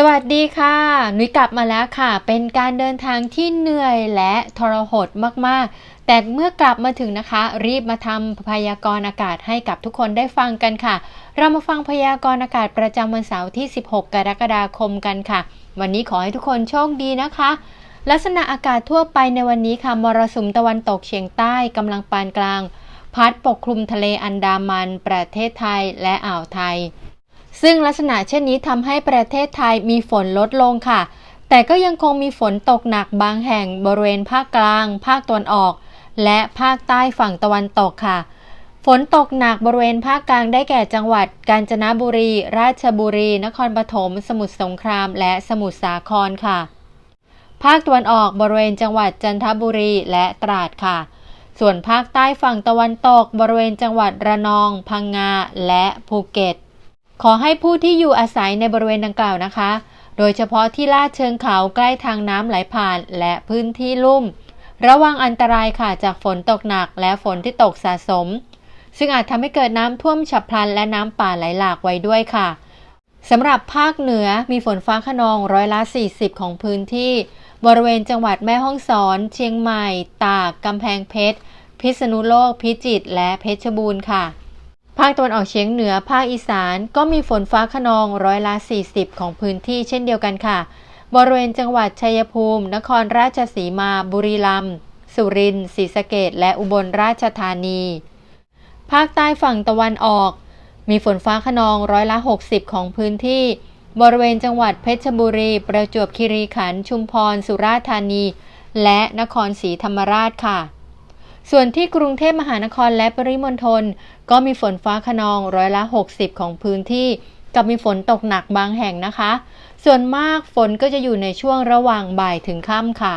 สวัสดีค่ะ นุ้ยกลับมาแล้วค่ะ เป็นการเดินทางที่เหนื่อยและทรหดมากๆ แต่เมื่อกลับมาถึงนะคะ รีบมาทำพยากรณ์อากาศให้กับทุกคนได้ฟังกันค่ะ เรามาฟังพยากรณ์อากาศประจำวันเสาร์ที่ 16 กรกฎาคมกันค่ะ วันนี้ขอให้ทุกคนโชคดีนะคะ ลักษณะอากาศทั่วไปในวันนี้ค่ะมรสุมตะวันตกเฉียงใต้กำลังปานกลาง พัดปกคลุมทะเลอันดามัน ประเทศไทยและอ่าวไทย ซึ่งลักษณะเช่นนี้ทำให้ประเทศไทยมีฝนลดลงค่ะ แต่ก็ยังคงมีฝนตกหนักบางแห่งบริเวณภาคกลาง ภาคตะวันออก และภาคใต้ฝั่งตะวันตกค่ะ ฝนตกหนักบริเวณภาคกลางได้แก่จังหวัด กาญจนบุรี ราชบุรี นครปฐม สมุทรสงคราม และสมุทรสาครค่ะ ภาคตะวันออกบริเวณจังหวัดจันทบุรีและตราดค่ะส่วนภาคใต้ฝั่งตะวันตก บริเวณจังหวัดระนอง พังงา และภูเก็ต ขอให้ผู้ที่อยู่อาศัยในบริเวณดังกล่าวนะคะ โดยเฉพาะที่ลาดเชิงเขาใกล้ทางน้ำไหลผ่านและพื้นที่ลุ่ม ระวังอันตรายค่ะจากฝนตกหนักและฝนที่ตกสะสม ซึ่งอาจทำให้เกิดน้ำท่วมฉับพลันและน้ำป่าไหลหลากไว้ด้วยค่ะสำหรับภาคเหนือมีฝนฟ้าขนองร้อยละ 40 ของพื้นที่ บริเวณจังหวัดแม่ฮ่องสอน เชียงใหม่ ตาก กำแพงเพชร พิษณุโลก พิจิตร และเพชรบูรณ์ค่ะ ภาคตะวันออกเฉียงเหนือ ภาคอีสานก็มีฝนฟ้าขนองร้อยละ 40 ของพื้นที่เช่นเดียวกันค่ะ บริเวณจังหวัดชัยภูมิ นครราชสีมา บุรีรัมย์ สุรินทร์ ศรีสะเกษและอุบลราชธานี ภาคใต้ฝั่งตะวันออก มีฝนฟ้าขนองร้อยละ 60 ของพื้นที่ บริเวณจังหวัดเพชรบุรี ประจวบคีรีขันธ์ ชุมพร สุราษฎร์ธานี และนครศรีธรรมราชค่ะ ส่วนที่กรุงเทพมหานครและปริมณฑลก็มีฝนฟ้าขนองร้อยละ 60 ของพื้นที่ กับมีฝนตกหนักบางแห่งนะคะ ส่วนมากฝนก็จะอยู่ในช่วงระหว่างบ่ายถึงค่ำค่ะ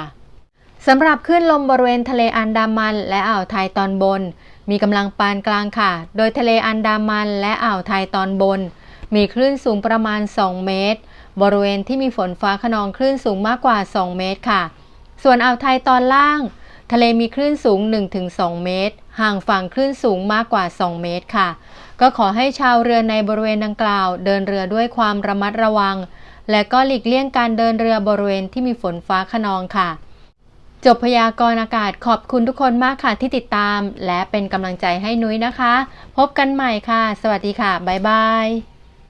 สำหรับคลื่นลมบริเวณทะเลอันดามันและอ่าวไทยตอนบน มีกำลังปานกลางค่ะ โดยทะเลอันดามันและอ่าวไทยตอนบน มีคลื่นสูงประมาณ 2 เมตร บริเวณที่มีฝนฟ้าขนองคลื่นสูงมากกว่า 2 เมตรค่ะ ส่วนอ่าวไทยตอนล่าง ทะเลมีคลื่นสูง 1-2 เมตร ห่างฝั่งคลื่นสูงมากกว่า 2 เมตรค่ะ ก็ขอให้ชาวเรือในบริเวณดังกล่าว เดินเรือด้วยความระมัดระวัง และก็หลีกเลี่ยงการเดินเรือบริเวณที่มีฝนฟ้าขนองค่ะ จบพยากรณ์อากาศขอบคุณทุกคนมากค่ะที่ติดตาม และเป็นกำลังใจให้นุ้ยนะคะ พบกันใหม่ค่ะ สวัสดีค่ะ บ๊ายบาย